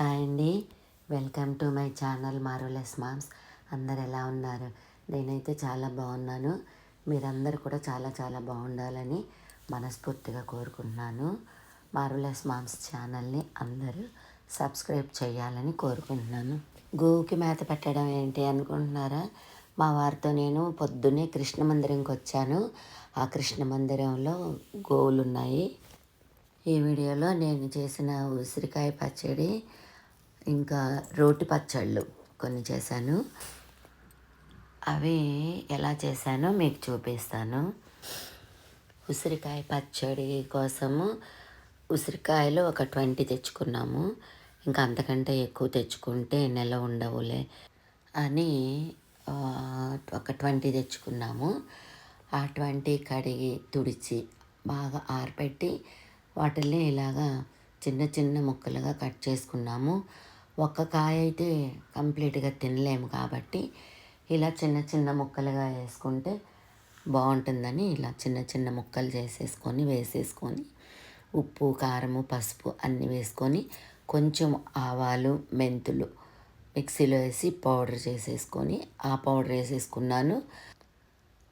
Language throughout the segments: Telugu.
హాయ్ అండి. వెల్కమ్ టు మై ఛానల్ మారోలెస్ మామ్స్. అందరు ఎలా ఉన్నారు? నేనైతే చాలా బాగున్నాను. మీరందరూ కూడా చాలా చాలా బాగుండాలని మనస్ఫూర్తిగా కోరుకుంటున్నాను. మారులెస్ మామ్స్ ఛానల్ని అందరూ సబ్స్క్రైబ్ చేయాలని కోరుకుంటున్నాను. గోవుకి మేత పెట్టడం ఏంటి అనుకుంటున్నారా? మా వారితో నేను పొద్దున్నే కృష్ణ మందిరంకి వచ్చాను. ఆ కృష్ణ మందిరంలో గోవులు ఉన్నాయి ఈ వీడియోలో నేను చేసిన ఉసిరికాయ పచ్చడి ఇంకా రోటి పచ్చళ్ళు కొన్ని చేశాను. అవి ఎలా చేశానో మీకు చూపిస్తాను. ఉసిరికాయ పచ్చడి కోసము ఉసిరికాయలు ఒక ట్వంటీ తెచ్చుకున్నాము. ఇంకా అంతకంటే ఎక్కువ తెచ్చుకుంటే నెల ఉండవులే అని ఒక ట్వంటీ తెచ్చుకున్నాము. ఆ ట్వంటీ కడిగి తుడిచి బాగా ఆరపెట్టి వాటిల్ని ఇలాగా చిన్న చిన్న ముక్కలుగా కట్ చేసుకున్నాము. ఒక్క కాయ అయితే కంప్లీట్గా తినలేము కాబట్టి ఇలా చిన్న చిన్న ముక్కలుగా వేసుకుంటే బాగుంటుందని ఇలా చిన్న చిన్న ముక్కలు చేసేసుకొని వేసేసుకొని ఉప్పు కారము పసుపు అన్నీ వేసుకొని కొంచెం ఆవాలు మెంతులు మిక్సీలో వేసి పౌడర్ చేసేసుకొని ఆ పౌడర్ వేసేసుకున్నాను.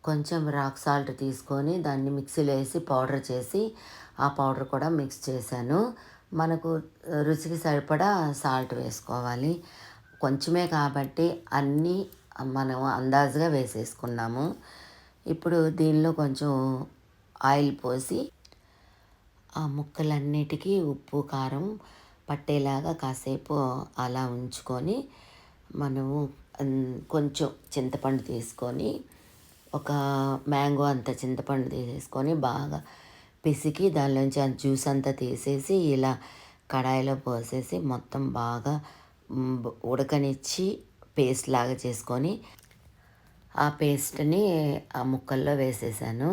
కొంచెం రాక్ సాల్ట్ తీసుకొని దాన్ని మిక్సీలో వేసి పౌడర్ చేసి ఆ పౌడర్ కూడా మిక్స్ చేశాను. మనకు రుచికి సరిపడా సాల్ట్ వేసుకోవాలి. కొంచెమే కాబట్టి అన్నీ మనం అందాజుగా వేసేసుకున్నాము. ఇప్పుడు దీనిలో కొంచెం ఆయిల్ పోసి ఆ ముక్కలన్నిటికీ ఉప్పు కారం పట్టేలాగా కాసేపు అలా ఉంచుకొని మనము కొంచెం చింతపండు తీసుకొని ఒక మ్యాంగో అంత చింతపండు తీసేసుకొని బాగా పిసికి దానిలోంచి ఆ జ్యూస్ అంతా తీసేసి ఇలా కడాయిలో పోసేసి మొత్తం బాగా ఉడకనిచ్చి పేస్ట్ లాగా చేసుకొని ఆ పేస్ట్ని ఆ ముక్కల్లో వేసేసాను.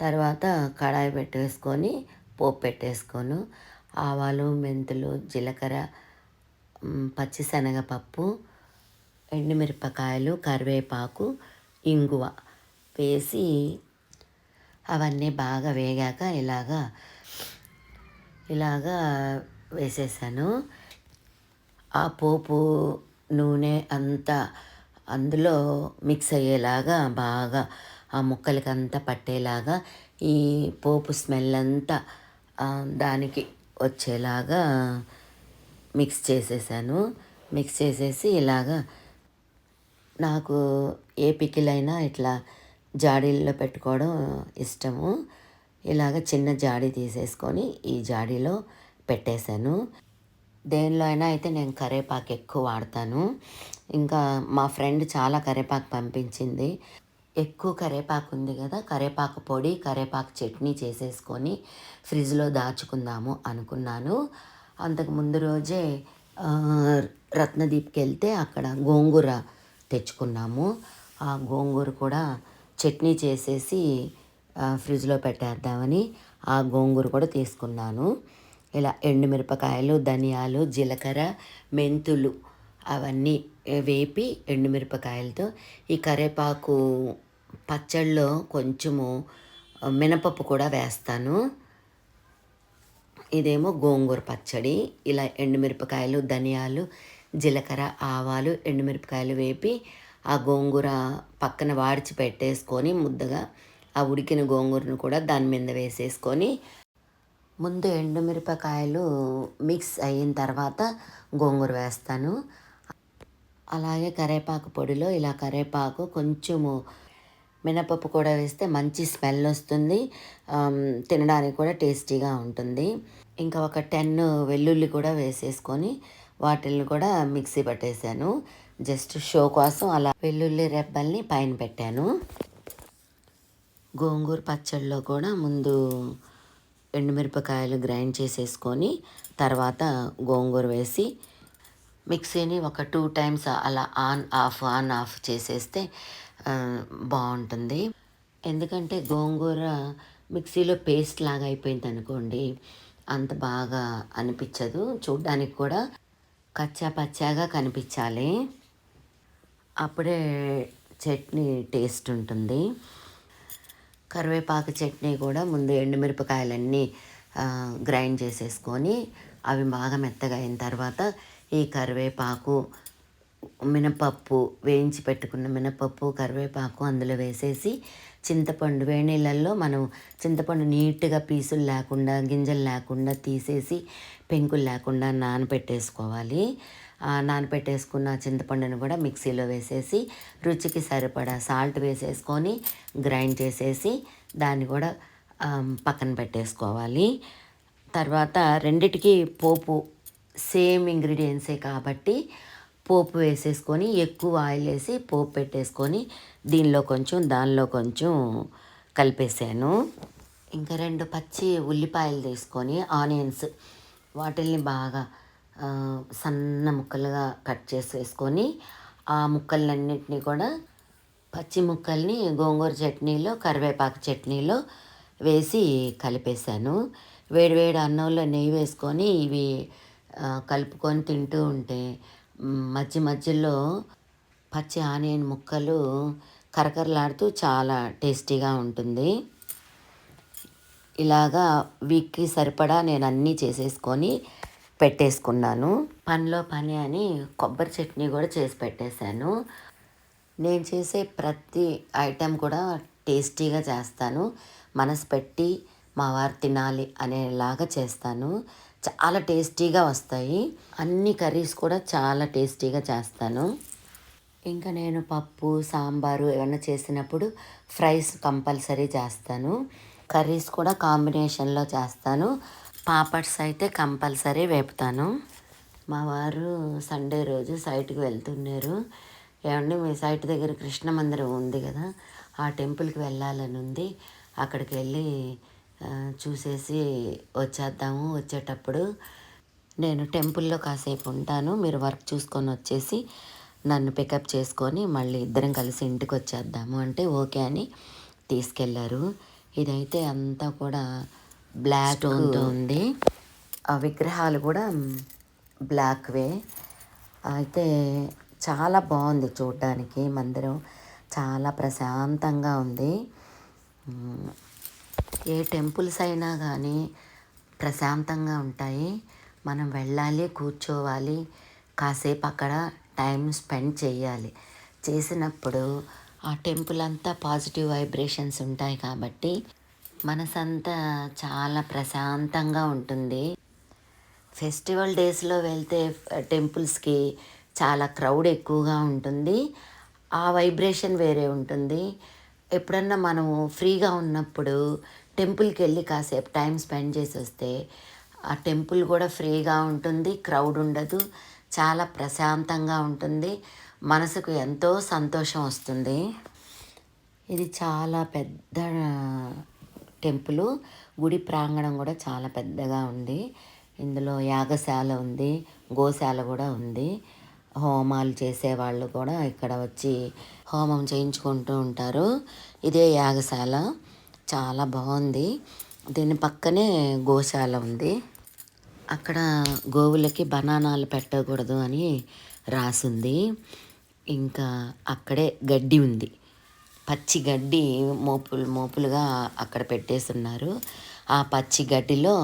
తర్వాత కడాయి పెట్టేసుకొని పోపు పెట్టేసుకోను ఆవాలు మెంతులు జీలకర్ర పచ్చిశనగపప్పు ఎండుమిరపకాయలు కరివేపాకు ఇంగువ వేసి అవన్నీ బాగా వేగాక ఇలాగా ఇలాగా వేసేసాను. ఆ పోపు నూనె అంతా అందులో మిక్స్ అయ్యేలాగా బాగా ఆ ముక్కలకి అంతా పట్టేలాగా ఈ పోపు స్మెల్ అంతా దానికి వచ్చేలాగా మిక్స్ చేసేసాను. మిక్స్ చేసేసి ఇలాగా నాకు ఏ పికిలైనా ఇట్లా జాడీల్లో పెట్టుకోవడం ఇష్టము. ఇలాగ చిన్న జాడీ తీసేసుకొని ఈ జాడీలో పెట్టేశాను. దేనిలో అయినా అయితే నేను కరేపాకు ఎక్కువ వాడతాను. ఇంకా మా ఫ్రెండ్ చాలా కరేపాకు పంపించింది. ఎక్కువ కరేపాకు ఉంది కదా కరేపాకు పొడి కరేపాకు చట్నీ చేసేసుకొని ఫ్రిడ్జ్లో దాచుకుందాము అనుకున్నాను. అంతకు ముందు రోజే రత్నదీప్కి వెళ్తే అక్కడ గోంగూర తెచ్చుకున్నాము. ఆ గోంగూర కూడా చట్నీ చేసేసి ఫ్రిడ్జ్లో పెట్టేద్దామని ఆ గోంగూర కూడా తీసుకున్నాను. ఇలా ఎండుమిరపకాయలు ధనియాలు జీలకర్ర మెంతులు అవన్నీ వేపి ఎండుమిరపకాయలతో ఈ కరేపాకు పచ్చళ్ళలో కొంచెము మినపప్పు కూడా వేస్తాను. ఇదేమో గోంగూర పచ్చడి. ఇలా ఎండుమిరపకాయలు ధనియాలు జీలకర్ర ఆవాలు ఎండుమిరపకాయలు వేపి ఆ గోంగూర పక్కన వాడిచి పెట్టేసుకొని ముద్దగా ఆ ఉడికిన గోంగూరను కూడా దాని మీద వేసేసుకొని ముందు ఎండుమిరపకాయలు మిక్స్ అయిన తర్వాత గోంగూర వేస్తాను. అలాగే కరేపాకు పొడిలో ఇలా కరేపాకు కొంచెము మినపప్పు కూడా వేస్తే మంచి స్మెల్ వస్తుంది. తినడానికి కూడా టేస్టీగా ఉంటుంది. ఇంకా ఒక టెన్ వెల్లుల్లి కూడా వేసేసుకొని వాటిల్ని కూడా మిక్సీ పట్టేశాను. జస్ట్ షో కోసం అలా వెల్లుల్లి రెబ్బల్ని పైన పెట్టాను. గోంగూర పచ్చడిలో కూడా ముందు ఎండుమిరపకాయలు గ్రైండ్ చేసేసుకొని తర్వాత గోంగూర వేసి మిక్సీని ఒక టూ టైమ్స్ అలా ఆన్ ఆఫ్ ఆన్ ఆఫ్ చేసేస్తే బాగుంటుంది. ఎందుకంటే గోంగూర మిక్సీలో పేస్ట్ లాగా అయిపోయింది అనుకోండి అంత బాగా అనిపించదు. చూడ్డానికి కూడా కచ్చా పచ్చాగా కనిపించాలి. అప్పుడే చట్నీ టేస్ట్ ఉంటుంది. కరివేపాకు చట్నీ కూడా ముందు ఎండుమిరపకాయలన్నీ గ్రైండ్ చేసేసుకొని అవి బాగా మెత్తగా అయిన తర్వాత ఈ కరివేపాకు మినపప్పు వేయించి పెట్టుకున్న మినపప్పు కరివేపాకు అందులో వేసేసి చింతపండు వేణీళ్ళల్లో మనం చింతపండు నీట్గా పీసులు లేకుండా గింజలు లేకుండా తీసేసి పెంకులు లేకుండా నానబెట్టేసుకోవాలి నానబెట్టేసుకున్న చింతపండుని కూడా మిక్సీలో వేసేసి రుచికి సరిపడా సాల్ట్ వేసేసుకొని గ్రైండ్ చేసేసి దాన్ని కూడా పక్కన పెట్టేసుకోవాలి. తర్వాత రెండిటికి పోపు సేమ్ ఇంగ్రీడియంట్సే కాబట్టి పోపు వేసేసుకొని ఎక్కువ ఆయిల్ వేసి పోపు పెట్టేసుకొని దీనిలో కొంచెం దానిలో కొంచెం కలిపేసాను. ఇంకా రెండు పచ్చి ఉల్లిపాయలు తీసుకొని ఆనియన్స్ వాటిల్ని బాగా సన్న ముక్కలుగా కట్ చేసేసుకొని ఆ ముక్కలన్నింటినీ కూడా పచ్చి ముక్కల్ని గోంగూర చట్నీలో కరివేపాకు చట్నీలో వేసి కలిపేశాను. వేడివేడి అన్నంలో నెయ్యి వేసుకొని ఇవి కలుపుకొని తింటూ ఉంటే మధ్య మధ్యలో పచ్చి ఆనియన్ ముక్కలు కరకరలాడుతూ చాలా టేస్టీగా ఉంటుంది. ఇలాగా వీక్కి సరిపడా నేను అన్నీ చేసేసుకొని పెట్టేసుకున్నాను. పనిలో పని అని కొబ్బరి చట్నీ కూడా చేసి పెట్టేశాను. నేను చేసే ప్రతి ఐటెం కూడా టేస్టీగా చేస్తాను. మనసు పెట్టి మా వారు తినాలి అనేలాగా చేస్తాను. చాలా టేస్టీగా వస్తాయి. అన్ని కర్రీస్ కూడా చాలా టేస్టీగా చేస్తాను. ఇంకా నేను పప్పు సాంబారు ఏమైనా చేసినప్పుడు ఫ్రైస్ కంపల్సరీ చేస్తాను. కర్రీస్ కూడా కాంబినేషన్లో చేస్తాను. పాపడ్స్ అయితే కంపల్సరీ వేపుతాను. మా వారు సండే రోజు సైట్కి వెళ్తున్నారు. ఏమండి మీ సైట్ దగ్గర కృష్ణ మందిరం ఉంది కదా ఆ టెంపుల్కి వెళ్ళాలని ఉంది. అక్కడికి వెళ్ళి చూసేసి వచ్చేద్దాము వచ్చేటప్పుడు. నేను టెంపుల్లో కాసేపు ఉంటాను. మీరు వర్క్ చూసుకొని వచ్చేసి నన్ను పికప్ చేసుకొని మళ్ళీ ఇద్దరం కలిసి ఇంటికి వచ్చేద్దాము. అంటే ఓకే అని తీసుకెళ్ళారు. ఇదైతే అంతా కూడా బ్లాక్ ఉంది. ఆ విగ్రహాలు కూడా బ్లాక్వే అయితే చాలా బాగుంది చూడడానికి మందిరం. చాలా ప్రశాంతంగా ఉంది. ఏ టెంపుల్స్ అయినా కానీ ప్రశాంతంగా ఉంటాయి. మనం వెళ్ళాలి కూర్చోవాలి. కాసేపు అక్కడ టైం స్పెండ్ చేయాలి. చేసినప్పుడు ఆ టెంపుల్ అంతా పాజిటివ్ వైబ్రేషన్స్ ఉంటాయి కాబట్టి మనసంతా చాలా ప్రశాంతంగా ఉంటుంది. ఫెస్టివల్ డేస్లో వెళ్తే టెంపుల్స్కి చాలా క్రౌడ్ ఎక్కువగా ఉంటుంది. ఆ వైబ్రేషన్ వేరే ఉంటుంది. ఎప్పుడన్నా మనము ఫ్రీగా ఉన్నప్పుడు టెంపుల్కి వెళ్ళి కాసేపు టైం స్పెండ్ చేసి వస్తే ఆ టెంపుల్ కూడా ఫ్రీగా ఉంటుంది క్రౌడ్ ఉండదు చాలా ప్రశాంతంగా ఉంటుంది. మనసుకు ఎంతో సంతోషం వస్తుంది. ఇది చాలా పెద్ద టెంపుల్ గుడి ప్రాంగణం కూడా చాలా పెద్దగా ఉంది. ఇందులో యాగశాల ఉంది గోశాల కూడా ఉంది. హోమాలు చేసేవాళ్ళు కూడా ఇక్కడ వచ్చి హోమం చేయించుకుంటూ ఉంటారు. ఇదే యాగశాల. చాలా బాగుంది. దీని పక్కనే గోశాల ఉంది. అక్కడ గోవులకి బనానాలు పెట్టకూడదు అని రాసింది. ఇంకా అక్కడే గడ్డి ఉంది. పచ్చి గడ్డి మోపులు మోపులుగా అక్కడ పెట్టేస్తున్నారు. ఆ పచ్చి గడ్డిలో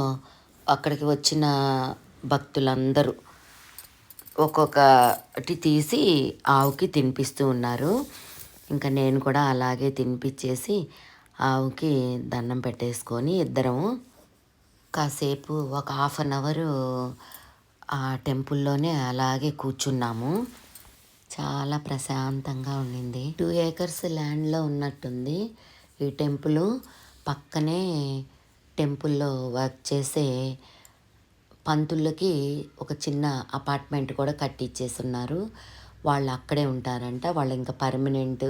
అక్కడికి వచ్చిన భక్తులందరూ ఒక్కొక్కటి తీసి ఆవుకి తినిపిస్తూ ఉన్నారు. ఇంకా నేను కూడా అలాగే తినిపించేసి ఆవుకి దండం పెట్టేసుకొని ఇద్దరము కాసేపు ఒక హాఫ్ అన్ అవరు ఆ టెంపుల్లోనే అలాగే కూర్చున్నాము. చాలా ప్రశాంతంగా ఉండింది. టూ ఏకర్స్ ల్యాండ్లో ఉన్నట్టుంది. ఈ టెంపుల్ పక్కనే టెంపుల్లో వర్క్ చేసే పంతులకి ఒక చిన్న అపార్ట్మెంట్ కూడా కట్టించేస్తున్నారు వాళ్ళు అక్కడే ఉంటారంట. వాళ్ళు ఇంకా పర్మనెంట్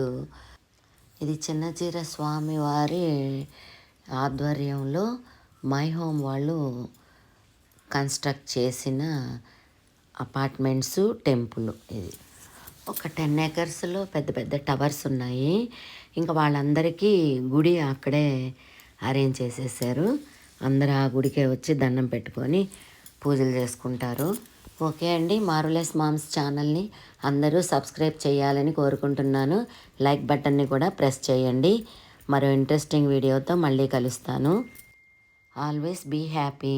ఇది చిన్నచీర స్వామి వారి ఆధ్వర్యంలో మై హోమ్ వాళ్ళు కన్స్ట్రక్ట్ చేసిన అపార్ట్మెంట్స్ టెంపుల్ ఇది. ఒక టెన్ ఏకర్స్లో పెద్ద పెద్ద టవర్స్ ఉన్నాయి. ఇంకా వాళ్ళందరికీ గుడి అక్కడే అరేంజ్ చేసేసారు. అందరూ ఆ గుడికే వచ్చి దండం పెట్టుకొని పూజలు చేసుకుంటారు. ఓకే అండి మారులెస్ మామ్స్ ఛానల్ని అందరూ సబ్స్క్రైబ్ చేయాలని కోరుకుంటున్నాను. లైక్ బటన్ని కూడా ప్రెస్ చేయండి. మరో ఇంట్రెస్టింగ్ వీడియోతో మళ్ళీ కలుస్తాను. Always be happy.